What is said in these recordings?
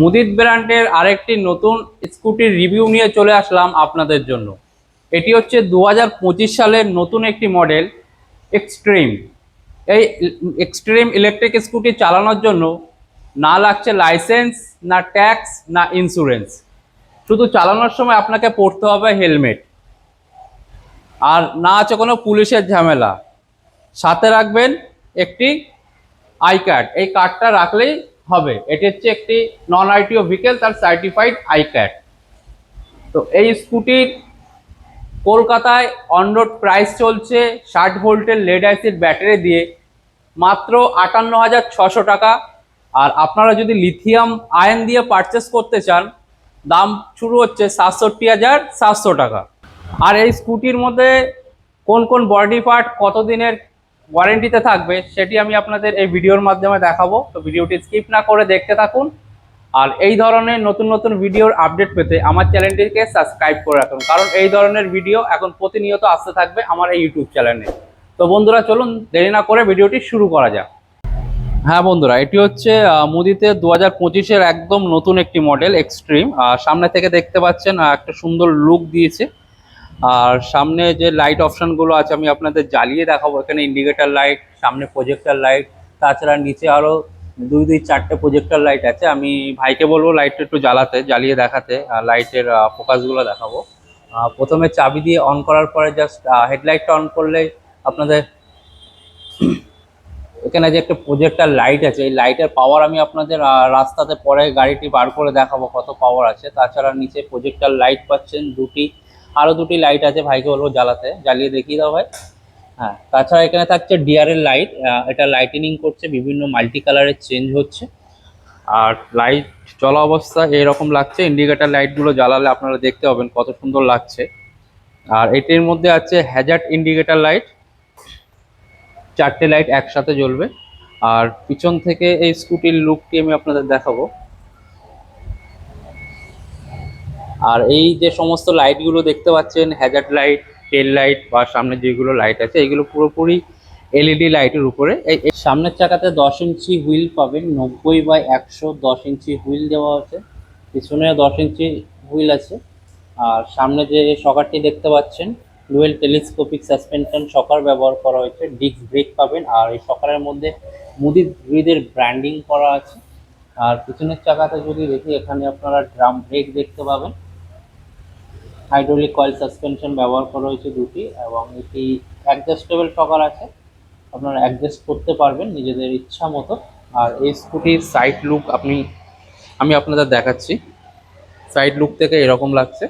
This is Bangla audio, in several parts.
মুদিত ব্র্যান্ডের আরেকটি নতুন স্কুটির রিভিউ নিয়ে চলে আসলাম আপনাদের জন্য। এটি হচ্ছে দু হাজার পঁচিশ সালের নতুন একটি মডেল এক্সট্রিম। এই এক্সট্রিম ইলেকট্রিক স্কুটি চালানোর জন্য না লাগছে লাইসেন্স, না ট্যাক্স, না ইন্স্যুরেন্স। শুধু চালানোর সময় আপনাকে পড়তে হবে হেলমেট। আর না আছে কোনো পুলিশের ঝামেলা। সাথে রাখবেন একটি আই কার্ড। এই কার্ডটা রাখলেই হবে। এটি হচ্ছে একটি নন আইটিও ভেহিকেল তার সার্টিফাইড আই কার্ড তো এই স্কুটির কলকাতায় অন রোড প্রাইস চলছে ষাট ভোল্টের লেড অ্যাসিড ব্যাটারি দিয়ে, মাত্র আটান্ন হাজার ছশো টাকা। আর আপনারা যদি লিথিয়াম আয়ন দিয়ে পারচেস করতে চান, দাম শুরু হচ্ছে সাতষট্টি হাজার সাতশো টাকা। আর এই স্কুটির মধ্যে কোন কোন বডি পার্ট কতদিনের ওয়ারেন্টিতে থাকবে, সেটি আমি আপনাদের এই ভিডিওর মাধ্যমে দেখাবো। তো ভিডিওটি স্কিপ না করে দেখতে থাকুন। আর এই ধরনের নতুন নতুন ভিডিওর আপডেট পেতে আমার চ্যানেলটিকে সাবস্ক্রাইব করে রাখুন। কারণ এই ধরনের ভিডিও এখন প্রতিনিয়ত আসতে থাকবে আমার এই ইউটিউব চ্যানেলে তো বন্ধুরা, চলুন দেরি না করে ভিডিওটি শুরু করা যাক। হ্যাঁ বন্ধুরা, এটি হচ্ছে মুদিতে দু হাজার পঁচিশের একদম নতুন একটি মডেল এক্সট্রিম সামনে থেকে দেখতে পাচ্ছেন একটা সুন্দর লুক দিয়েছে। আর সামনে যে লাইট অপশনগুলো আছে, আমি আপনাদের জ্বালিয়ে দেখাবো। এখানে ইন্ডিকেটার লাইট সামনে প্রজেক্টর লাইট তাছাড়া নিচে আরও দুই দুই, চারটে প্রজেক্টর লাইট আছে। আমি ভাইকে বলব লাইটটা একটু জ্বালাতে, জ্বালিয়ে দেখাতে লাইটের ফোকাসগুলো দেখাবো। প্রথমে চাবি দিয়ে অন করার পরে জাস্ট হেডলাইটটা অন করলে আপনাদের এখানে যে একটা প্রজেক্টার লাইট আছে, এই লাইটের পাওয়ার আমি আপনাদের রাস্তাতে পরে গাড়িটি বার করে দেখাবো কত পাওয়ার আছে। তাছাড়া নিচে প্রজেক্টার লাইট পাচ্ছেন দুটি। আরও দুটি লাইট আছে ভাইকে বলব জ্বালাতে। জ্বালিয়ে দেখিয়ে দাও ভাই। হ্যাঁ তাছাড়া এখানে থাকছে ডিআরএল লাইট এটা লাইটেনিং করছে, বিভিন্ন মাল্টি কালারের চেঞ্জ হচ্ছে। আর লাইট চলা অবস্থা এরকম লাগছে ইন্ডিকেটার লাইটগুলো জ্বালালে আপনারা দেখতে পাবেন কত সুন্দর লাগছে। আর এটির মধ্যে আছে হ্যাজার্ড ইন্ডিকেটার লাইট চারটে লাইট একসাথে জ্বলবে। আর পিছন থেকে এই স্কুটির লুকটি আমি আপনাদের দেখাবো। আর এই যে সমস্ত লাইটগুলো দেখতে পাচ্ছেন হ্যাজার্ড লাইট টেল লাইট বা সামনে যেগুলো লাইট আছে, এগুলো পুরোপুরি এলইডি লাইটের উপরে। এই সামনের চাকাতে দশ ইঞ্চি হুইল পাবেন, নব্বই বাই একশো দশ ইঞ্চি হুইল দেওয়া আছে। পিছনে দশ ইঞ্চি হুইল আছে। আর সামনে যে শকারটি দেখতে পাচ্ছেন ডুয়েল টেলিস্কোপিক সাসপেনশন সকার ব্যবহার করা হয়েছে ডিস্ক ব্রেক পাবেন। আর এই শকারের মধ্যে মুদি গ্রিডের ব্র্যান্ডিং করা আছে। আর পিছনের চাকাতে যদি দেখি, এখানে আপনারা ড্রাম ব্রেক দেখতে পাবেন। হাইড্রোলিক কয়েল সাসপেনশন ব্যবহার করা হয়েছে দুটি এবং এটি অ্যাডজাস্টেবল শকার আছে। আপনারা অ্যাডজাস্ট করতে পারবেন নিজেদের ইচ্ছা মতো। আর এই স্কুটির সাইড লুক আপনি, আমি আপনাদের দেখাচ্ছি। সাইড লুক থেকে এরকম লাগছে।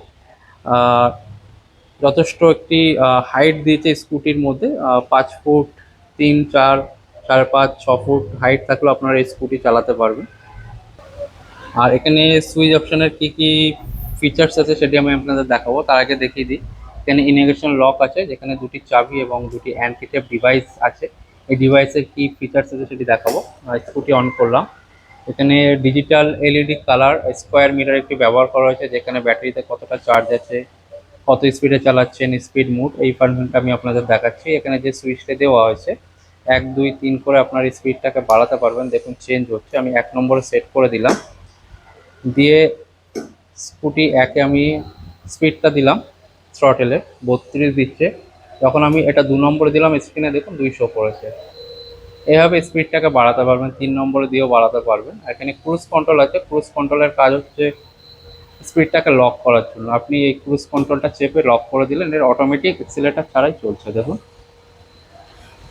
যথেষ্ট একটি হাইট দিয়েছে স্কুটির মধ্যে। পাঁচ ফুট তিন, চার, সাড়ে পাঁচ, ছ ফুট হাইট থাকলেও আপনারা এই স্কুটি চালাতে পারবেন। আর এখানে সুইচ অপশনের কী কি ফিচার্স আছে সেটি আমি আপনাদের দেখাবো। তার আগে দেখিয়ে দিই। এখানে ইনিগেশন লক আছে, যেখানে দুটি চাবি এবং দুটি অ্যান্টিটেপ ডিভাইস আছে। এই ডিভাইসের কি ফিচার্স আছে সেটি দেখাবো। স্কুটি অন করলাম। এখানে digital LED colour square meter একটি ব্যবহার করা হয়েছে, যেখানে ব্যাটারিতে কতটা চার্জ আছে, কত স্পিডে চালাচ্ছেন স্পিড মুড এই ফাংশনটা আমি আপনাদের দেখাচ্ছি। এখানে যে সুইচটা দেওয়া হয়েছে, এক, দুই, তিন করে আপনার স্পিডটাকে বাড়াতে পারবেন। দেখুন চেঞ্জ হচ্ছে। আমি এক নম্বরে সেট করে দিলাম। দিয়ে স্কুটি একে আমি স্পিডটা দিলাম থ্রটেলের বত্রিশ দিচ্ছে। যখন আমি এটা দু নম্বরে দিলাম স্ক্রিনে দেখুন দুইশো পড়েছে। এভাবে স্পিডটাকে বাড়াতে পারবেন, তিন নম্বরে দিয়েও বাড়াতে পারবেন। এখানে ক্রুজ কন্ট্রোল আছে ক্রুজ কন্ট্রোলের কাজ হচ্ছে স্পিডটাকে লক করার জন্য। আপনি এই ক্রুজ কন্ট্রোলটা চেপে লক করে দিলেন, এর অটোমেটিক এক্সিলেটার ছাড়াই চলছে, দেখুন।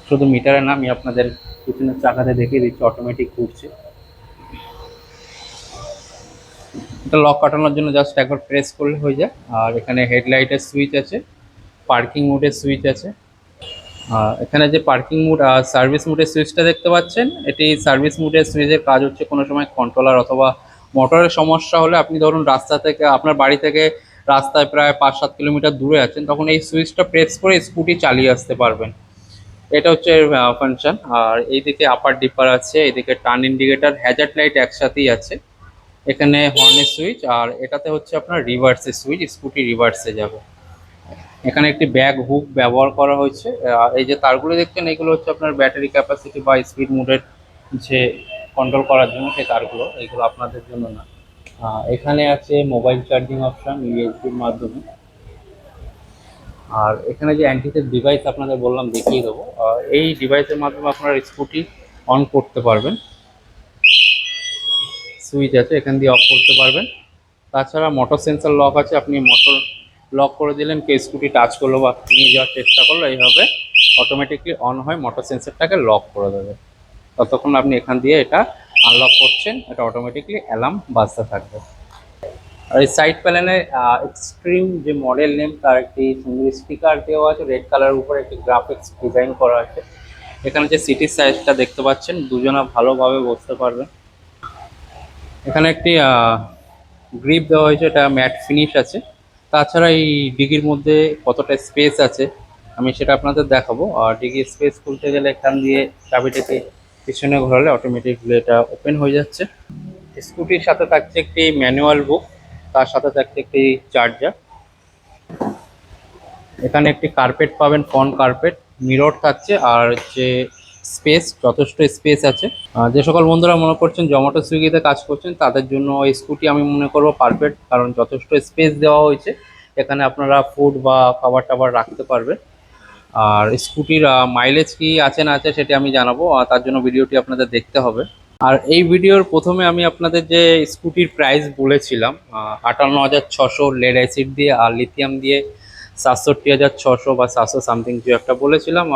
শুধু মিটারে না আমি আপনাদের পিছনের চাকাতে দেখিয়ে দিচ্ছি অটোমেটিক ঘুরছে এটা লক কাটানোর জন্য জাস্ট একবার প্রেস করলে হয়ে যায়। আর এখানে হেডলাইটের সুইচ আছে পার্কিং মোডের সুইচ আছে। আর এখানে যে পার্কিং মোড আর সার্ভিস মোডের সুইচটা দেখতে পাচ্ছেন, এটি সার্ভিস মোডের সুইচের কাজ হচ্ছে কোনো সময় কন্ট্রোলার অথবা মোটরের সমস্যা হলে আপনি ধরুন রাস্তা থেকে, আপনার বাড়ি থেকে রাস্তায় প্রায় পাঁচ সাত কিলোমিটার দূরে আছেন, তখন এই সুইচটা প্রেস করে স্কুটি চালিয়ে আসতে পারবেন। এটা হচ্ছে ফাংশন আর এইদিকে আপার ডিপার আছে, এইদিকে টার্ন ইন্ডিকেটার হ্যাজার্ড লাইট একসাথেই আছে। এখানে হর্নের সুইচ আর এটাতে হচ্ছে আপনার রিভার্সে সুইচ স্কুটি রিভার্সে যাবে। এখানে একটি ব্যাগ হুক ব্যবহার করা হয়েছে। এই যে তারগুলো দেখছেন, এগুলো হচ্ছে আপনার ব্যাটারি ক্যাপাসিটি বা স্পিড মোডের যে কন্ট্রোল করার জন্য সেই তারগুলো, এগুলো আপনাদের জন্য না। এখানে আছে মোবাইল চার্জিং অপশন ইউএসবির মাধ্যমে। আর এখানে যে অ্যান্টিসেপ ডিভাইস আপনাদের বললাম, দেখিয়ে দেবো। এই ডিভাইসের মাধ্যমে আপনারা স্কুটি অন করতে পারবেন। সুইচ আছে, এখান দিয়ে অফ করতে পারবেন। তাছাড়া মোটর সেন্সার লক আছে, আপনি মোটর লক করে দিলেন, কে স্কুটি টাচ করল বা নিয়ে যাওয়ার চেষ্টা করল, এইভাবে অটোমেটিকলি অন হয় মোটর সেন্সারটাকে লক করে দেবে। ততক্ষণ আপনি এখান দিয়ে এটা আনলক করছেন, এটা অটোমেটিকলি অ্যালার্ম বাজতে থাকবে। আর এই সাইড প্যানেলে এক্সট্রিম যে মডেল নেম তার একটি সুন্দর স্টিকার দেওয়া আছে রেড কালার উপরে একটি গ্রাফিক্স ডিজাইন করা আছে। এখানে যে সিটির সাইজটা দেখতে পাচ্ছেন, দুজনা ভালোভাবে বসতে পারবেন। এখানে একটি গ্রিপ দেওয়া হয়েছে, এটা ম্যাট ফিনিশ আছে। তাছাড়া এই ডিগির মধ্যে কতটা স্পেস আছে, আমি সেটা আপনাদের দেখাবো। আর ডিগির স্পেস খুলতে গেলে এখান দিয়ে চাবিটাকে পিছনে ঘোরালে অটোমেটিকলি এটা ওপেন হয়ে যাচ্ছে। স্কুটির সাথে থাকছে একটি ম্যানুয়াল বুক তার সাথে থাকছে একটি চার্জার এখানে একটি কার্পেট পাবেন ফন কার্পেট মিরর থাকছে, আর যে স্পেস, যথেষ্ট স্পেস আছে। যে সকল বন্ধুরা মনে করছেন জোম্যাটো সুইগিতে কাজ করছেন, তাদের জন্য এই স্কুটি আমি মনে করব পারফেক্ট কারণ যথেষ্ট স্পেস দেওয়া হয়েছে। এখানে আপনারা ফুড বা খাবার টাবার রাখতে পারবেন। আর স্কুটির মাইলেজ কি আছে না আছে সেটি আমি জানাব, আর তার জন্য ভিডিওটি আপনাদের দেখতে হবে। আর এই ভিডিওর প্রথমে আমি আপনাদের যে স্কুটির প্রাইস বলেছিলাম আটান্ন হাজার ছশো লেড অ্যাসিড দিয়ে আর লিথিয়াম দিয়ে সাতষট্টি হাজার ছশো বা সাতশো সামথিং কিছু একটা বলেছিলাম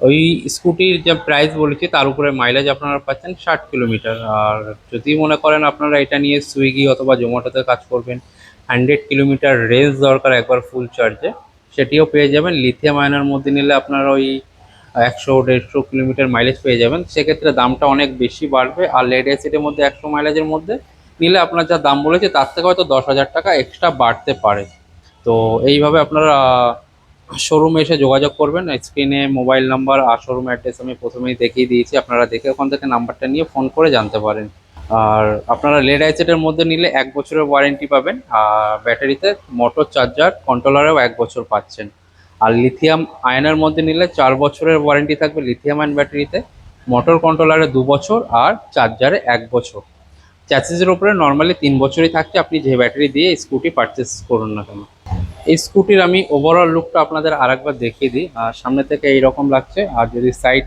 ওই স্কুটির যে প্রাইস বলেছি, তার উপরে মাইলেজ আপনারা পাচ্ছেন ষাট কিলোমিটার আর যদি মনে করেন আপনারা এটা নিয়ে সুইগি অথবা জোম্যাটোতে কাজ করবেন হান্ড্রেড কিলোমিটার রেঞ্জ দরকার একবার ফুল চার্জে সেটিও পেয়ে যাবেন। লিথিয়াম আয়নের মধ্যে নিলে আপনার ওই একশো দেড়শো কিলোমিটার মাইলেজ পেয়ে যাবেন। সেক্ষেত্রে দামটা অনেক বেশি বাড়বে। আর লেড অ্যাসিডের মধ্যে একশো মাইলেজের মধ্যে নিলে আপনার যা দাম বলেছে, তার থেকে হয়তো দশ হাজার টাকা এক্সট্রা বাড়তে পারে। তো এইভাবে আপনারা শোরুমে এসে যোগাযোগ করবেন স্ক্রিনে মোবাইল নাম্বার আর শোরুম অ্যাড্রেস আমি প্রথমেই দেখিয়ে দিয়েছি। আপনারা দেখে ওখান থেকে নাম্বারটা নিয়ে ফোন করে জানতে পারেন। আর আপনারা লেড অ্যাসিডের মধ্যে নিলে এক বছরের ওয়ারেন্টি পাবেন, আর ব্যাটারিতে মোটর চার্জার কন্ট্রোলারেও এক বছর পাচ্ছেন। আর লিথিয়াম আয়নের মধ্যে নিলে চার বছরের ওয়ারেন্টি থাকবে লিথিয়াম আয়ন ব্যাটারিতে মোটর কন্ট্রোলারে দু বছর আর চার্জারে এক বছর। চ্যাসিসের উপরে নর্মালি তিন বছরই থাকছে, আপনি যে ব্যাটারি দিয়ে স্কুটি পারচেস করুন না কেন। এই স্কুটির আমি ওভারঅল লুকটা আপনাদের আরেকবার দেখিয়ে দিই। আর সামনে থেকে এইরকম লাগছে। আর যদি সাইড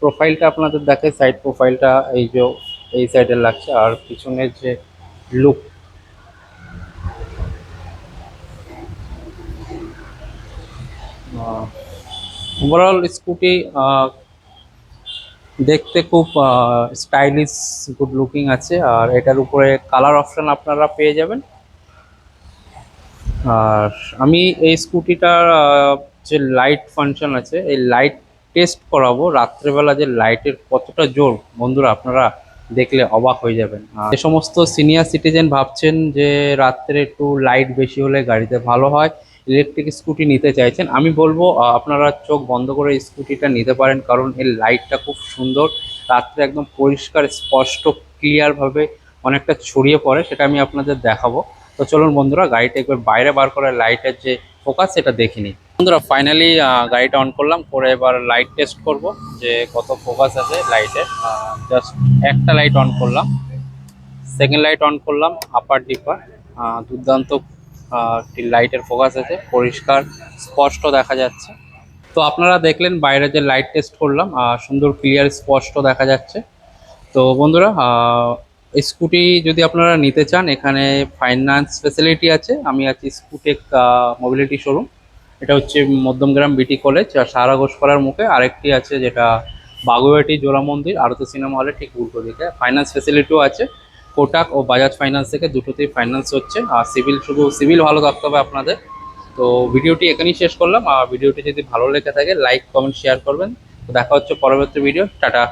প্রোফাইলটা আপনাদের দেখে সাইড প্রোফাইলটা এই যে এই সাইডের লাগছে। আর পিছনের যে লুক ওভারঅল স্কুটি দেখতে খুব স্টাইলিশ গুড লুকিং আছে। আর এটার উপরে কালার অপশন আপনারা পেয়ে যাবেন। আর আমি এই স্কুটিটার যে লাইট ফাংশন আছে, এই লাইট টেস্ট করাবো। রাত্রেবেলা যে লাইটের কতটা জোর, বন্ধুরা আপনারা দেখলে অবাক হয়ে যাবেন। যে সমস্ত সিনিয়র সিটিজেন ভাবছেন যে রাত্রে একটু লাইট বেশি হলে গাড়িতে ভালো হয় ইলেকট্রিক স্কুটি নিতে চাইছেন, আমি বলব আপনারা চোখ বন্ধ করে স্কুটিটা নিতে পারেন, কারণ এর লাইটটা খুব সুন্দর। রাত্রে একদম পরিষ্কার, স্পষ্ট ক্লিয়ারভাবে অনেকটা ছড়িয়ে পড়ে, সেটা আমি আপনাদের দেখাবো। তো চলুন বন্ধুরা, গাড়িটা একবার বাইরে বার করে লাইটের যে ফোকাস সেটা দেখে নিই। বন্ধুরা ফাইনালি গাড়িটা অন করলাম, করে এবার লাইট টেস্ট করব, যে কত ফোকাস আছে লাইটের জাস্ট একটা লাইট অন করলাম। সেকেন্ড লাইট অন করলাম আপার ডিপার দুর্দান্ত লাইটের ফোকাস আছে, পরিষ্কার, স্পষ্ট দেখা যাচ্ছে। তো আপনারা দেখলেন, বাইরে যে লাইট টেস্ট করলাম সুন্দর ক্লিয়ার স্পষ্ট দেখা যাচ্ছে। তো বন্ধুরা স্কুটি যদি আপনারা নিতে চান, এখানে ফাইন্যান্স ফেসিলিটি আছে। আমি আছি স্কুটেক মোবিলিটি শোরুম এটা হচ্ছে মধ্যমগ্রাম বিটি কলেজ আর সারা ঘোষপাড়ার মুখে আরেকটি আছে যেটা বাগুয়াটি জোড়া মন্দির, আরতি সিনেমা হলে ঠিক উল্টো দিকে। ফাইন্যান্স ফেসিলিটিও আছে। কোটাক ও বাজাজ ফাইন্যান্স থেকে দুটোতেই ফাইন্যান্স হচ্ছে। আর সিভিল শুধু সিভিল ভালো থাকতে হবে আপনাদের। তো ভিডিওটি এখানেই শেষ করলাম। আর ভিডিওটি যদি ভালো লেগে থাকে লাইক কমেন্ট শেয়ার করবেন। তো দেখা হচ্ছে পরবর্তী ভিডিও টাটা।